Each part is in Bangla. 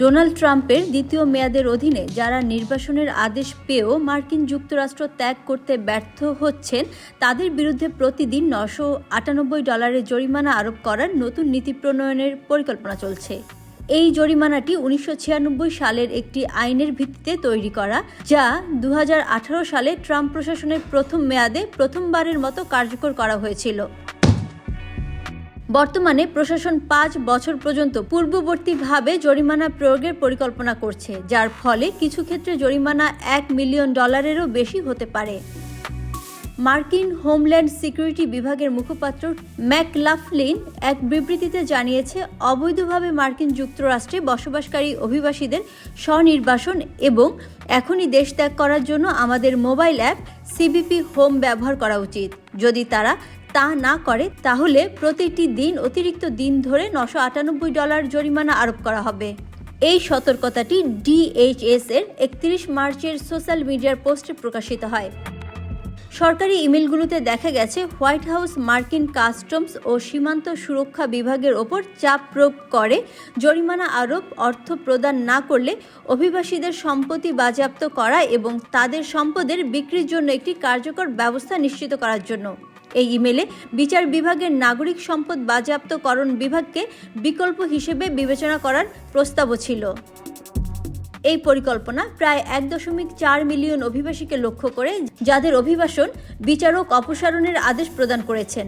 ডোনাল্ড ট্রাম্পের দ্বিতীয় মেয়াদের অধীনে যারা নির্বাসনের আদেশ পেয়েও মার্কিন যুক্তরাষ্ট্র ত্যাগ করতে ব্যর্থ হচ্ছেন, তাদের বিরুদ্ধে প্রতিদিন নশো আটানব্বই ডলারের জরিমানা আরোপ করার নতুন নীতি প্রণয়নের পরিকল্পনা চলছে। এই জরিমানাটি উনিশশো ছিয়ানব্বই সালের একটি আইনের ভিত্তিতে তৈরি করা, যা দু হাজার আঠারো সালে ট্রাম্প প্রশাসনের প্রথম মেয়াদে প্রথমবারের মতো কার্যকর করা হয়েছিল। বর্তমানে প্রশাসন পাঁচ বছর পর্যন্ত পূর্ববর্তীভাবে জরিমানা প্রয়োগের পরিকল্পনা করছে, যার ফলে কিছু ক্ষেত্রে জরিমানা এক মিলিয়ন ডলারেরও বেশি হতে পারে। মার্কিন হোমল্যান্ড সিকিউরিটি বিভাগের মুখপাত্র ম্যাকলাফলিন এক বিবৃতিতে জানিয়েছে, অবৈধভাবে মার্কিন যুক্তরাষ্ট্রে বসবাসকারী অভিবাসীদের স্বনির্বাসন এবং এখনই দেশ ত্যাগ করার জন্য আমাদের মোবাইল অ্যাপ সিবিপি হোম ব্যবহার করা উচিত। যদি তারা তা না করে, তাহলে প্রতিটি দিন, অতিরিক্ত দিন ধরে নশো আটানব্বই ডলার জরিমানা আরোপ করা হবে। এই সতর্কতাটি ডিএইচএস এর একত্রিশ মার্চের সোশ্যাল মিডিয়ার পোস্টে প্রকাশিত হয়। সরকারি ইমেলগুলোতে দেখা গেছে, হোয়াইট হাউস, মার্কিন কাস্টমস ও সীমান্ত সুরক্ষা বিভাগের ওপর চাপ প্রয়োগ করে জরিমানা আরোপ, অর্থ প্রদান না করলে অভিবাসীদের সম্পত্তি বাজেয়াপ্ত করা এবং তাদের সম্পদের বিক্রির জন্য একটি কার্যকর ব্যবস্থা নিশ্চিত করার জন্য। এই ইমেলে বিচার বিভাগের নাগরিক সম্পদ বাজেয়াপ্তকরণ বিভাগকে বিকল্প হিসেবে বিবেচনা করার প্রস্তাবও ছিল। এই পরিকল্পনা প্রায় এক দশমিক চার মিলিয়ন অভিবাসীকে লক্ষ্য করে যাদের অভিবাসন বিচারক অপসারণের আদেশ প্রদান করেছেন।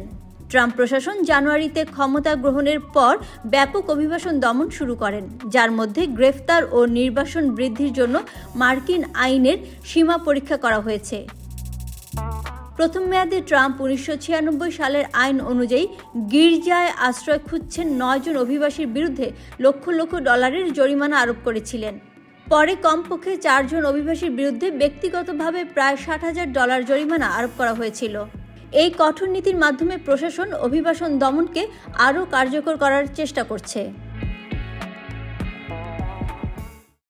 ট্রাম্প প্রশাসন জানুয়ারিতে ক্ষমতা গ্রহণের পর ব্যাপক অভিবাসন দমন শুরু করেন, যার মধ্যে গ্রেফতার ও নির্বাসন বৃদ্ধির জন্য মার্কিন আইনের সীমা পরীক্ষা করা হয়েছে। প্রথম মেয়াদে ট্রাম্প উনিশশো ছিয়ানব্বই সালের আইন অনুযায়ী গির্জায় আশ্রয় খুঁজছেন নয়জন অভিবাসীর বিরুদ্ধে লক্ষ লক্ষ ডলারের জরিমানা আরোপ করেছিলেন। পরে কমপক্ষে চারজন অভিবাসীর বিরুদ্ধে ব্যক্তিগতভাবে প্রায় ষাট হাজার ডলার জরিমানা আরোপ করা হয়েছিল। এই কঠোর নীতির মাধ্যমে প্রশাসন অভিবাসন দমনকে আরও কার্যকর করার চেষ্টা করছে।